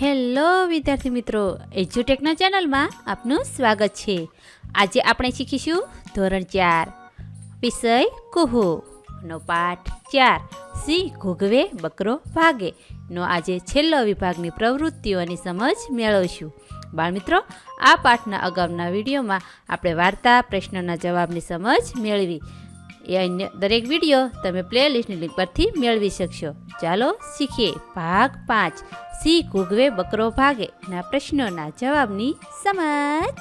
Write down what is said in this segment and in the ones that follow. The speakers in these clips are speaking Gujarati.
હેલો, વિદ્યાર્થી મિત્રો. એજ્યુટેકના ચેનલમાં આપનું સ્વાગત છે. આજે આપણે શીખીશું ધોરણ ચાર, વિષય કુહુ. નો પાઠ ચાર, સિંહ ઘૂઘવે બકરો ભાગે. નો આજે છેલ્લો વિભાગની પ્રવૃત્તિઓની સમજ મેળવશું. બાળમિત્રો આ પાઠના અગાઉના વિડીયોમાં આપણે વાર્તા, પ્રશ્નોના જવાબની સમજ મેળવી. એ અન્ય દરેક વીડિયો તમે પ્લેલિસ્ટની લિંક પરથી મેળવી શકશો. ચાલો શીખીએ. ભાગ પાંચ. સી ઘૂઘવે બકરો ભાગે? ના પ્રશ્નોના જવાબની સમજ.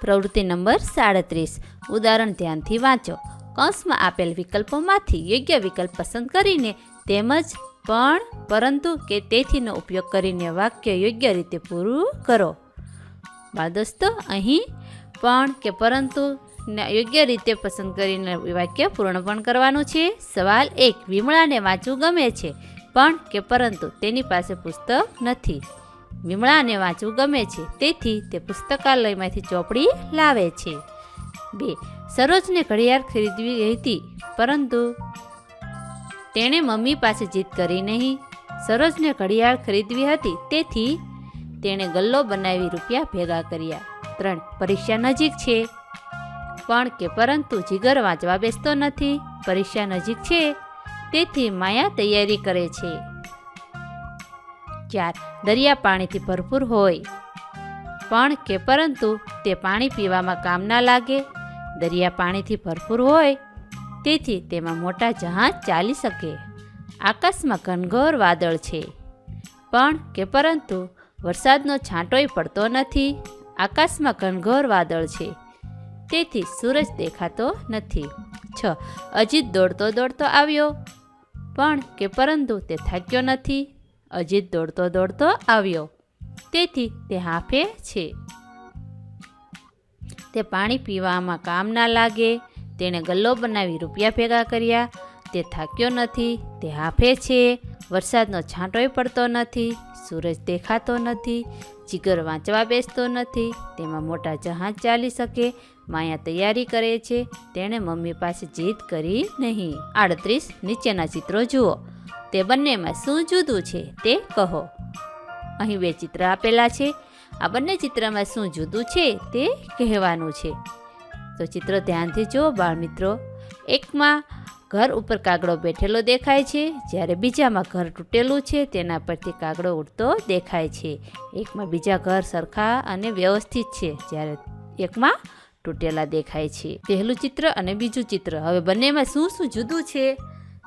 પ્રવૃત્તિ નંબર સાડત્રીસ. ઉદાહરણ ધ્યાનથી વાંચો. કૌંસમાં આપેલ વિકલ્પોમાંથી યોગ્ય વિકલ્પ પસંદ કરીને તેમજ પણ, પરંતુ કે તેથીનો ઉપયોગ કરીને વાક્ય યોગ્ય રીતે પૂરું કરો. બાળ દોસ્તો અહીં પણ કે પરંતુ યોગ્ય રીતે પસંદ કરીને વાક્ય પૂર્ણ પણ કરવાનું છે. સવાલ એક, વિમળાને વાંચવું ગમે છે? પણ કે પરંતુ તેની પાસે પુસ્તક નથી. વિમળાને વાંચવું ગમે છે? તેથી તે પુસ્તકાલયમાંથી ચોપડી લાવે છે. બે, સરોજને ઘડિયાળ ખરીદવી હતી પરંતુ તેણે મમ્મી પાસે જીદ કરી નહીં. સરોજને ઘડિયાળ ખરીદવી હતી, તેથી તેણે ગલ્લો બનાવી રૂપિયા ભેગા કર્યા. ત્રણ પરીક્ષા નજીક છે. પણ કે પરંતુ જીગર વાંચવા બેસતો નથી. પરીક્ષા નજીક છે. તેથી માયા તૈયારી કરે છે. ચાર, દરિયા પાણીથી ભરપૂર હોય. પણ કે પરંતુ તે પાણી પીવામાં કામ ના લાગે. દરિયા પાણીથી ભરપૂર હોય. તેથી તેમાં મોટા જહાજ ચાલી શકે. આકાશમાં ઘનઘોર વાદળ છે. પણ કે પરંતુ વરસાદનો છાંટોય પડતો નથી. આકાશમાં ઘનઘોર વાદળ છે. તેથી સૂરજ દેખાતો નથી. છ. અજીત દોડતો દોડતો આવ્યો. પણ કે પરંતુ તે થાક્યો નથી. અજીત દોડતો દોડતો આવ્યો. તેથી તે હાંફે છે. તે પાણી પીવામાં કામ ના લાગે. તેણે ગલ્લો બનાવી રૂપિયા ભેગા કર્યા. તે થાક્યો નથી, તે હાંફે છે. વરસાદનો છાંટોય પડતો નથી, સૂરજ દેખાતો નથી, જીગર વાંચવા બેસતો નથી, તેમાં મોટા જહાજ ચાલી શકે, માયા તૈયારી કરે છે, તેણે મમ્મી પાસે જીદ કરી નહીં. આડત્રીસ, નીચેના ચિત્રો જુઓ. તે બંનેમાં શું જુદું છે તે કહો. અહીં બે ચિત્ર આપેલા છે. આ બંને ચિત્રમાં શું જુદું છે તે કહેવાનું છે. તો ચિત્ર ધ્યાનથી જુઓ, બાળમિત્રો. એકમાં ઘર ઉપર કાગડો બેઠેલો દેખાય છે. જ્યારે બીજામાં ઘર તૂટેલું છે, તેના પરથી કાગડો ઉડતો દેખાય છે. એકમાં બીજા ઘર સરખા અને વ્યવસ્થિત છે, જ્યારે એકમાં તૂટેલા દેખાય છે. પહેલું ચિત્ર અને બીજું ચિત્ર. હવે બંનેમાં શું શું જુદું છે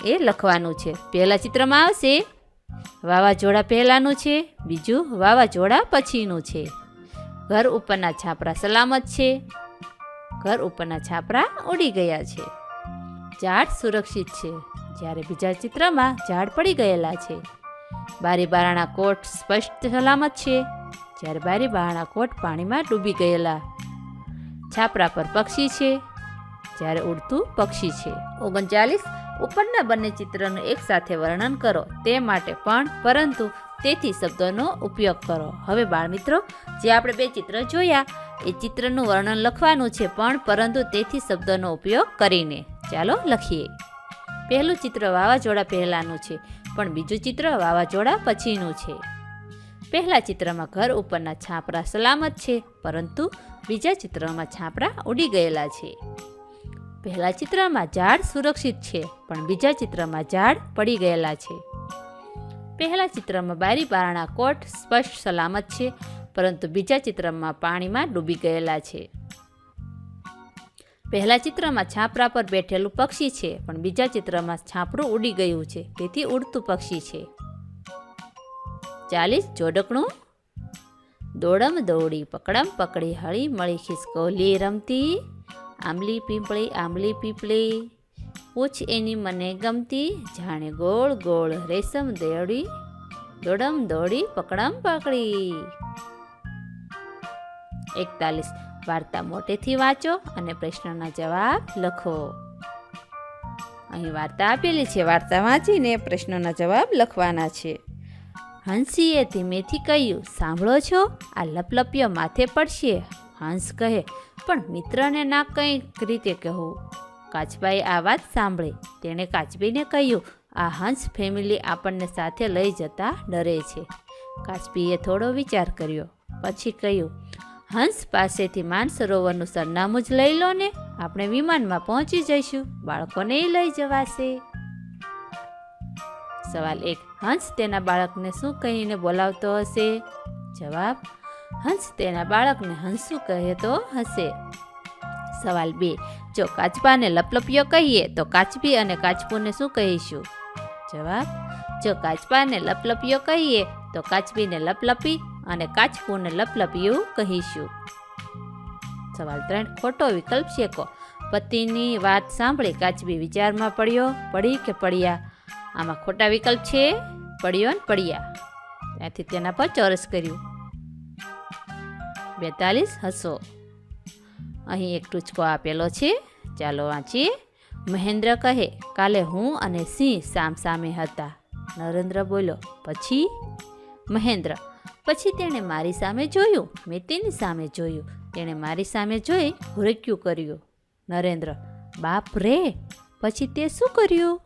એ લખવાનું છે. પહેલાં ચિત્રમાં આવશે, વાવાઝોડા પહેલાંનું છે, બીજું વાવાઝોડા પછીનું છે. ઘર ઉપરના છાપરા સલામત છે. ઘર ઉપરના છાપરા ઉડી ગયા છે. ઝાડ સુરક્ષિત છે, જ્યારે બીજા ચિત્રમાં ઝાડ પડી ગયેલા છે. બારી બારણા કોટ સ્પષ્ટ સલામત છે, જ્યારે બારી બારણા કોટ પાણીમાં ડૂબી ગયેલા. છાપરા પર પક્ષી છે, જ્યારે ઉડતું પક્ષી છે. ઓગણચાલીસ, ઉપરના બંને ચિત્રનું એકસાથે વર્ણન કરો, તે માટે પણ, પરંતુ તેથી શબ્દોનો ઉપયોગ કરો. હવે બાળમિત્રો, જે આપણે બે ચિત્ર જોયા, એ ચિત્રનું વર્ણન લખવાનું છે પણ, પરંતુ તેથી શબ્દોનો ઉપયોગ કરીને. ચાલો લખીએ. પહેલું ચિત્ર વાવાઝોડા પહેલાંનું છે, પણ બીજું ચિત્ર વાવાઝોડા પછીનું છે. પહેલા ચિત્રમાં ઘર ઉપરના છાપરા સલામત છે, પરંતુ બીજા ચિત્રમાં છાપરા ઉડી ગયેલા છે. પહેલા ચિત્રમાં ઝાડ સુરક્ષિત છે, પણ બીજા ચિત્રમાં ઝાડ પડી ગયેલા છે. પહેલા ચિત્રમાં બારી બારણા કોટ સ્પષ્ટ સલામત છે, પરંતુ બીજા ચિત્રમાં પાણીમાં ડૂબી ગયેલા છે. પહેલા ચિત્રમાં છાપરા પર બેઠેલું પક્ષી છે, પણ બીજા ચિત્રમાં છાપરું ઉડી ગયું છે, તેથી ઉડતું પક્ષી છે. ચાલીસ, જોડકણું. દોડમ દોડી, પકડમ પકડી, હળી મળી ખિસકોલી રમતી. આંબલી પીપળી આંબલી પીપળી. પૂછ એની મને ગમતી. જાણે ગોળ ગોળ રેશમ દેડી દોડમ દોડી, પકડમ પકડી. એકતાલીસ. વાર્તા મોટેથી વાંચો અને પ્રશ્નના જવાબ લખો. અહીં વાર્તા આપેલી છે. વાર્તા વાંચીને પ્રશ્નોના જવાબ લખવાના છે. હંસીએ ધીમેથી કહ્યું, સાંભળો છો, આ લપલપિયો માથે પડશે. હંસ કહે, પણ મિત્રને ના કંઈક રીતે કહું. કાચબાએ આ વાત સાંભળી. તેણે કાચબીને કહ્યું, આ હંસ ફેમિલી આપણને સાથે લઈ જતા ડરે છે. કાચબીએ થોડો વિચાર કર્યો. પછી કહ્યું હંસ પાસેથી માનસરોવરનું સરનામું જ લઈ લો ને. આપણે વિમાનમાં પહોંચી જઈશું. બાળકોને લઈ જવાશે. સવાલ એક, હંસ તેના બાળકને શું કહીને બોલાવતો હશે? જવાબ, હંસ તેના બાળકને હંસુ કહેતો હશે. સવાલ બે, જો કાચબાને લપલપિયો કહીએ, તો કાચબી અને કાચબુને શું કહીશું? જવાબ, જો કાચબાને લપલપિયો કહીએ, તો કાચબીને લપલપી અને કાચબુને લપલપિયું કહીશું. સવાલ ત્રણ, ખોટો વિકલ્પ શેકો? પતિની વાત સાંભળી કાચબી વિચારમાં પડ્યો, પડી કે પડ્યા? આમાં ખોટા વિકલ્પ છે, પડ્યો ને પડ્યા. ત્યાંથી તેના પર ચોરસ કર્યું. બેતાલીસ, હસો. અહીં એક ટૂચકો આપેલો છે. ચાલો વાંચીએ. મહેન્દ્ર કહે, કાલે હું અને સિંહ સામ સામે હતા. નરેન્દ્ર બોલો પછી? મહેન્દ્ર પછી તેણે મારી સામે જોયું મેં તેની સામે જોયું. તેણે મારી સામે જોઈ હુરક્યું કર્યું. નરેન્દ્ર, બાપ રે, પછી તે શું કર્યું?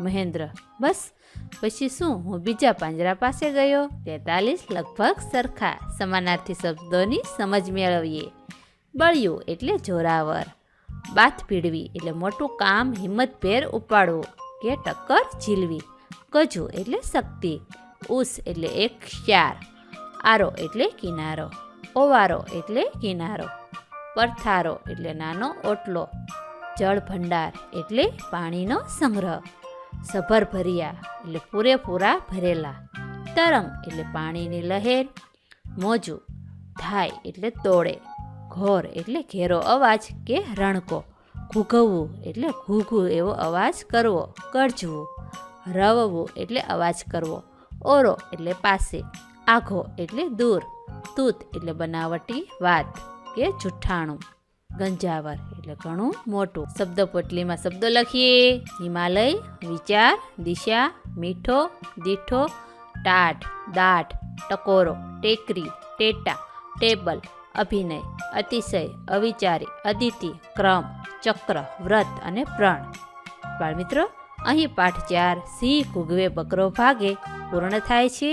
મહેન્દ્ર, બસ, પછી શું? હું બીજા પાંજરા પાસે ગયો. તેતાલીસ લગભગ સરખા સમાનાર્થી શબ્દોની સમજ મેળવીએ. બળ્યું એટલે જોરાવર. બાથ પીડવી એટલે મોટું કામ હિંમતભેર ઉપાડવું. કે ટક્કર ઝીલવી. ગજુ એટલે શક્તિ. ઉસ એટલે એક શ્યાર આરો એટલે કિનારો, ઓવારો એટલે કિનારો પરથારો એટલે નાનો ઓટલો જળ ભંડાર એટલે પાણીનો સંગ્રહ સભર ભર્યા એટલે પૂરેપૂરા ભરેલા, તરંગ એટલે પાણીની લહેર, મોજું થાય એટલે તોડે, ઘોર એટલે ઘેરો અવાજ કે રણકો, ઘૂઘવવું એટલે ઘૂઘું એવો અવાજ કરવો ગરજવું રવવું એટલે અવાજ કરવો, ઓરો એટલે પાસે આઘો એટલે દૂર, તૂત એટલે બનાવટી વાત કે જુઠ્ઠાણું, ગંજાવર એટલે ઘણું મોટું. શબ્દ પોટલીમાં શબ્દો લખીએ. હિમાલય, વિચાર, દિશા, મીઠો, દીઠો ટાઢ દાઢ ટકોરો, ટેકરી, ટેટા, ટેબલ, અભિનય, અતિશય, અવિચારી, અદિતિ, ક્રમ, ચક્ર, વ્રત અને પ્રણ. બાળમિત્રો, અહીં પાઠ ચાર સિંહ કુગવે બકરો ભાગે, પૂર્ણ થાય છે.